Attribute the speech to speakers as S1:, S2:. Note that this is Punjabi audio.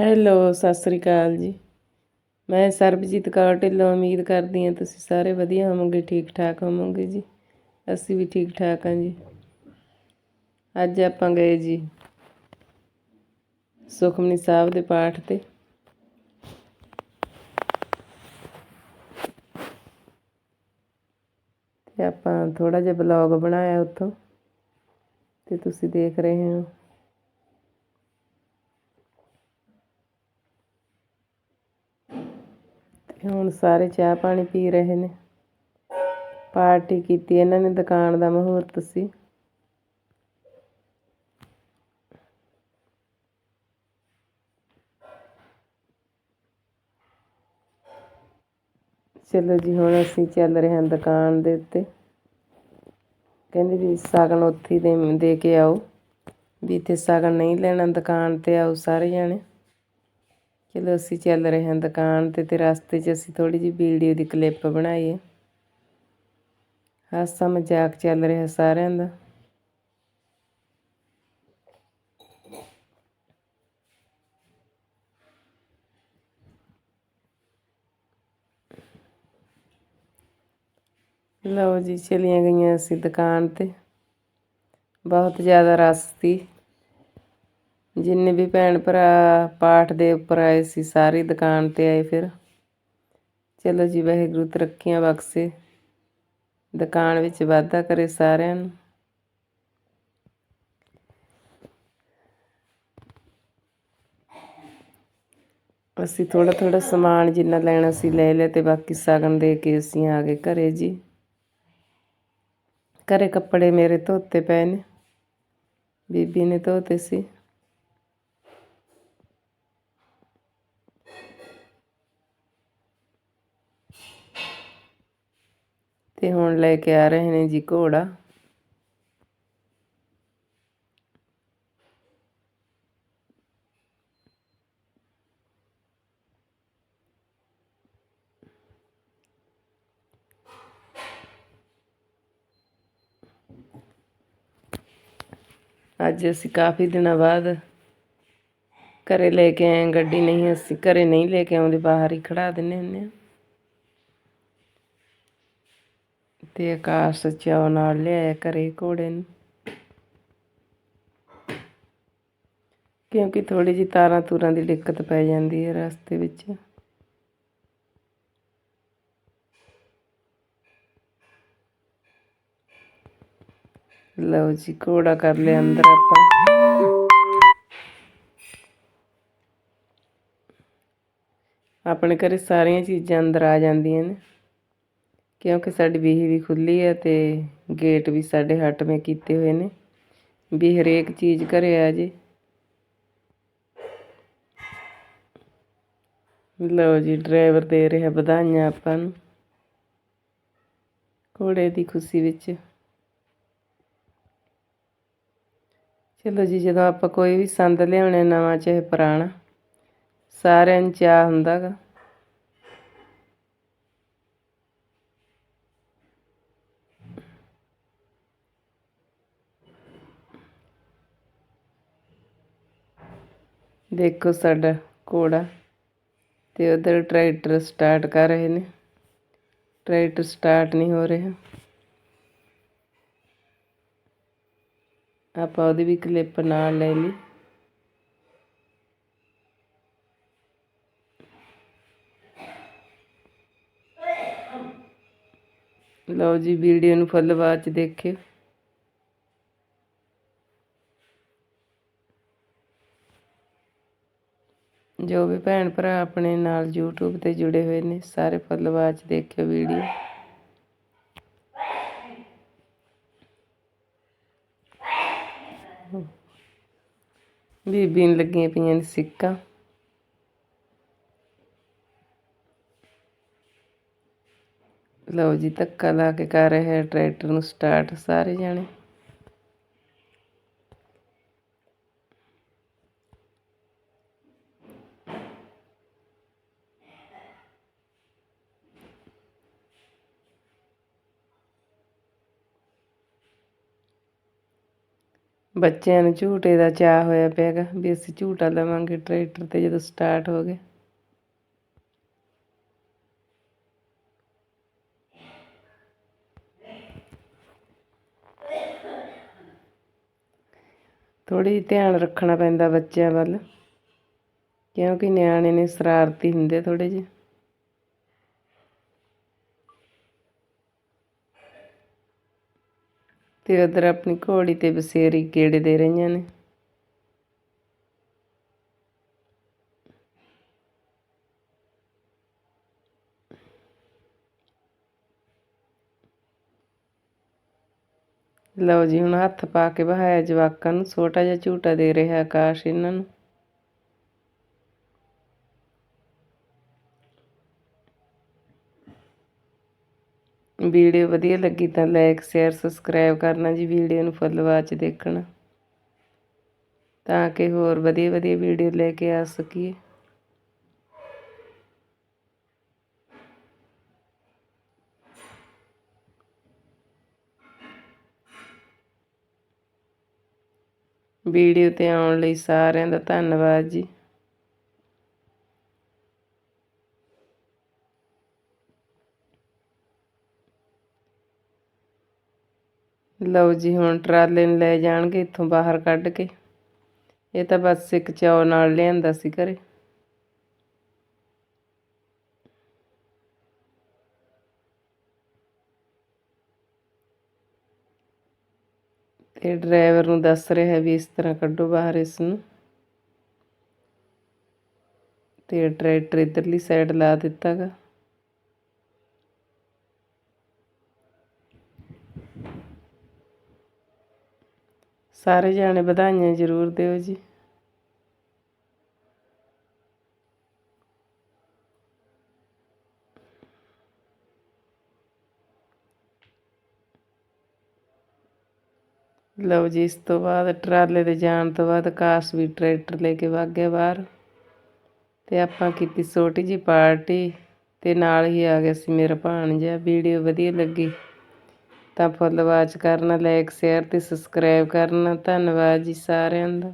S1: ਹੈਲੋ ਸਤਿ ਸ੍ਰੀ ਅਕਾਲ ਜੀ। ਮੈਂ ਸਰਬਜੀਤ ਕੌਰ ਢਿੱਲੋਂ, ਉਮੀਦ ਕਰਦੀ ਹਾਂ ਤੁਸੀਂ ਸਾਰੇ ਵਧੀਆ ਹੋਵੋਗੇ ਠੀਕ ਠਾਕ ਹੋਵੋਗੇ ਜੀ। ਅਸੀਂ ਵੀ ਠੀਕ ਠਾਕ ਹਾਂ ਜੀ। ਅੱਜ ਆਪਾਂ ਗਏ ਜੀ ਸੁਖਮਨੀ ਸਾਹਿਬ ਦੇ ਪਾਠ ਤੇ। ਤੇ ਆਪਾਂ ਥੋੜਾ ਜਿਹਾ ਬਲੌਗ ਬਣਾਇਆ ਉੱਥੋਂ। ਤੇ ਤੁਸੀਂ ਦੇਖ ਰਹੇ ਹੋ। ਹੁਣ ਸਾਰੇ ਚਾਹ ਪਾਣੀ ਪੀ ਰਹੇ ਨੇ। ਪਾਰਟੀ ਕੀਤੀ ਇਹਨਾਂ ਨੇ ਦੁਕਾਨ ਦਾ ਮਹੂਰਤ ਸੀ। ਚਲੋ ਜੀ, ਹੁਣ ਅਸੀਂ ਚੱਲ ਰਹੇ ਹਾਂ ਦੁਕਾਨ ਦੇ ਉੱਤੇ। ਕਹਿੰਦੇ ਵੀ ਸਾਗਣ ਉੱਥੇ ਹੀ ਦੇ ਦੇ ਕੇ ਆਓ। ਵੀ ਇੱਥੇ ਸਾਗਣ ਨਹੀਂ ਲੈਣਾ, ਦੁਕਾਨ ਤੇ ਆਓ ਸਾਰੇ ਜਾਣੇ। ਚਲੋ ਅਸੀਂ ਚੱਲ ਰਹੇ ਹਾਂ ਦੁਕਾਨ ਤੇ ਤੇ ਰਸਤੇ 'ਚ ਅਸੀਂ ਥੋੜੀ ਜਿਹੀ ਵੀਡੀਓ ਦੀ ਕਲਿੱਪ ਬਣਾਈ ਹੈ ਹਾਸਾ ਮਜ਼ਾਕ ਚੱਲ ਰਿਹਾ ਸਾਰਿਆਂ ਦਾ। ਲਓ ਜੀ, ਚਲੀਆਂ ਗਈਆਂ ਅਸੀਂ ਦੁਕਾਨ ਤੇ। ਬਹੁਤ ਜ਼ਿਆਦਾ ਰਸ ਸੀ। ਜਿੰਨੇ ਵੀ ਭੈਣ ਭਰਾ ਪਾਠ ਦੇ ਉੱਪਰ ਆਏ ਸੀ, ਸਾਰੀ ਦੁਕਾਨ ਤੇ ਆਏ ਫਿਰ। ਚਲੋ ਜੀ, ਵਾਹਿਗੁਰੂ ਤਰੱਕੀਆਂ ਬਖਸ਼ੇ। ਦੁਕਾਨ ਵਿੱਚ ਵਾਧਾ ਕਰੇ ਸਾਰਿਆਂ ਨੂੰ। ਅਸੀਂ ਥੋੜਾ ਥੋੜਾ ਸਮਾਨ ਜਿੰਨਾ ਲੈਣਾ ਸੀ ਲੈ ਲਿਆ ਤੇ ਬਾਕੀ ਸਾਗਨ ਦੇ ਕੇ ਅਸੀਂ ਆ ਗਏ ਘਰੇ ਜੀ। ਘਰੇ ਕੱਪੜੇ ਮੇਰੇ ਧੋਤੇ ਪਏ ਨੇ। ਬੀਬੀ ਨੇ ਧੋਤੇ ਸੀ। ਤੇ ਹੁਣ ਲੈ ਕੇ ਆ ਰਹੇ ਨੇ ਜੀ ਘੋੜਾ। ਅੱਜ ਅਸੀਂ ਕਾਫੀ ਦਿਨਾਂ ਬਾਅਦ ਘਰੇ ਲੈ ਕੇ ਆਏ ਗੱਡੀ ਨਹੀਂ, ਅਸੀਂ ਘਰੇ ਨਹੀਂ ਲੈ ਕੇ ਆਉਂਦੇ, ਬਾਹਰ ਹੀ ਖੜਾ ਦਿੰਨੇ ਹੁੰਨੇ ਆ ਤੇ ਆਕਾਸ਼ ਚਾਉ ਨਾਲ ਲਿਆਇਆ ਘਰੇ ਘੋੜੇ ਨੂੰ। ਕਿਉਂਕਿ ਥੋੜੀ ਜੀ ਤਾਰਾਂ ਤੂਰਾਂ ਦੀ ਦਿੱਕਤ ਪੈ ਜਾਂਦੀ ਹੈ ਰਸਤੇ ਵਿੱਚ। ਲਓ ਜੀ, ਘੋੜਾ ਕਰ ਲਿਆ ਅੰਦਰ ਆਪਾਂ। ਆਪਣੇ ਘਰੇ ਸਾਰੀਆਂ ਚੀਜ਼ਾਂ ਅੰਦਰ ਆ ਜਾਂਦੀਆਂ ਨੇ। ਕਿਉਂਕਿ ਸਾਡੀ ਬੀਹੀ ਵੀ ਖੁੱਲੀ ਹੈ ਤੇ ਗੇਟ ਵੀ ਸਾਡੇ ਹਟਵੇਂ ਕੀਤੇ ਹੋਏ ਨੇ। ਵੀ ਹਰੇਕ ਚੀਜ਼ ਘਰੇ ਆ ਜੀ। ਲਓ ਜੀ, ਡਰਾਈਵਰ ਦੇ ਰਿਹਾ ਵਧਾਈਆਂ ਆਪਾਂ ਨੂੰ। ਘੋੜੇ ਦੀ ਖੁਸ਼ੀ ਵਿੱਚ। ਚਲੋ ਜੀ, ਜਦੋਂ ਆਪਾਂ ਕੋਈ ਵੀ ਸੰਦ ਲਿਆਉਣੇ ਨਵਾਂ, ਚਾਹੇ ਪੁਰਾਣਾ, ਸਾਰਿਆਂ ਨੂੰ ਚਾਹ ਹੁੰਦਾਗਾ। ਦੇਖੋ ਸਾਡਾ ਘੋੜਾ ਤੇ ਉਧਰ ਟਰੈਕਟਰ ਸਟਾਰਟ ਕਰ ਰਹੇ ਨੇ। ਟਰੈਕਟਰ ਸਟਾਰਟ ਨਹੀਂ ਹੋ ਰਿਹਾ। ਆਪਾਂ ਉਹਦੀ ਵੀ ਕਲਿੱਪ ਨਾਲ ਲੈ ਲਈ। ਲਓ ਜੀ, ਵੀਡੀਓ ਨੂੰ ਫੁੱਲ ਬਾਅਦ ਚ ਦੇਖਿਓ। ਜੋ ਵੀ ਭੈਣ ਭਰਾ ਆਪਣੇ ਨਾਲ YouTube ਤੇ ਜੁੜੇ ਹੋਏ ਨੇ, ਸਾਰੇ ਫੁੱਲ ਬਾਅਦ ਚ ਦੇਖਿਓ ਵੀਡੀਓ। ਬੀਬੀ ਨੂੰ ਲੱਗੀਆਂ ਪਈਆਂ ਨੇ ਸਿੱਕਾ। ਲਓ ਜੀ, ਧੱਕਾ ਲਾ ਕੇ ਕਰ ਰਿਹਾ ਟਰੈਕਟਰ ਨੂੰ ਸਟਾਰਟ ਸਾਰੇ ਜਾਣੇ। ਬੱਚਿਆਂ ਨੂੰ ਝੂਟੇ ਦਾ ਚਾਹ ਹੋਇਆ ਪਿਆਗਾ ਵੀ ਅਸੀਂ ਝੂਟਾ ਲਵਾਂਗੇ ਟਰੈਕਟਰ ਤੇ ਜਦੋਂ ਸਟਾਰਟ ਹੋ ਗਏ ਥੋੜੀ ਧਿਆਨ ਰੱਖਣਾ ਪੈਂਦਾ ਬੱਚਿਆਂ ਵੱਲ, ਕਿਉਂਕਿ ਨਿਆਣੇ ਨੇ ਸ਼ਰਾਰਤੀ ਹੁੰਦੇ ਥੋੜੇ ਜਿਹੇ। ਤੇ ਉਧਰ ਆਪਣੀ ਘੋੜੀ ਤੇ ਬਸੇਰੀ ਗੇੜੇ ਦੇ ਰਹੀਆਂ ਨੇ? ਲਓ ਜੀ, ਹੁਣ ਹੱਥ ਪਾ ਕੇ ਬਹਾਇਆ ਜਵਾਕਾਂ ਨੂੰ, ਛੋਟਾ ਜਿਹਾ ਝੂਟਾ ਦੇ ਰਿਹਾ ਆਕਾਸ਼ ਇਹਨਾਂ ਨੂੰ। ਵੀਡੀਓ ਵਧੀਆ ਲੱਗੀ ਤਾਂ ਲਾਈਕ ਸ਼ੇਅਰ ਸਬਸਕ੍ਰਾਈਬ ਕਰਨਾ ਜੀ, ਵੀਡੀਓ ਨੂੰ ਫੁੱਲ ਵਾਚ ਦੇਖਣਾ। ਤਾਂ ਕਿ ਹੋਰ ਵਧੀਆ ਵਧੀਆ ਵੀਡੀਓ ਲੈ ਕੇ ਆ ਸਕੀਏ। ਵੀਡੀਓ ਤੇ ਆਉਣ ਲਈ ਸਾਰਿਆਂ ਦਾ ਧੰਨਵਾਦ ਜੀ। ਲਓ ਜੀ, ਹੁਣ ਟਰਾਲੇ ਨੂੰ ਲੈ ਜਾਣਗੇ, ਇੱਥੋਂ ਬਾਹਰ ਕੱਢ ਕੇ। ਇਹ ਤਾਂ ਬਸ ਇੱਕ ਚੌ ਨਾਲ ਲਿਆਂਦਾ ਸੀ ਘਰੇ। ਤੇ ਡਰਾਈਵਰ ਨੂੰ ਦੱਸ ਰਿਹਾ ਵੀ ਇਸ ਤਰ੍ਹਾਂ ਕੱਢੋ ਬਾਹਰ ਇਸ ਨੂੰ। ਤੇ ਟਰੈਕਟਰ ਇਧਰਲੀ ਸਾਈਡ ਲਾ ਦਿੱਤਾਗਾ ਸਾਰੇ ਜਾਣੇ ਵਧਾਈਆਂ ਜ਼ਰੂਰ ਦਿਓ ਜੀ। ਲਓ ਜੀ, ਇਸ ਤੋਂ ਬਾਅਦ ਟਰਾਲੇ ਦੇ ਜਾਣ ਤੋਂ ਬਾਅਦ ਕਾਸ਼ ਵੀ ਟਰੈਕਟਰ ਲੈ ਕੇ ਵਗ ਗਿਆ ਬਾਹਰ। ਤੇ ਆਪਾਂ ਕੀਤੀ ਛੋਟੀ ਜੀ ਪਾਰਟੀ ਤੇ ਨਾਲ ਹੀ ਆ ਗਿਆ ਸੀ ਮੇਰਾ ਭਾਣਜਾ, ਵੀਡੀਓ ਵਧੀਆ ਲੱਗੀ। ਤਾਂ ਫੁੱਲ ਵਾਚ ਕਰਨਾ ਲਾਈਕ ਸ਼ੇਅਰ ਤੇ ਸਬਸਕ੍ਰਾਈਬ ਕਰਨਾ। ਧੰਨਵਾਦ ਜੀ ਸਾਰਿਆਂ ਦਾ।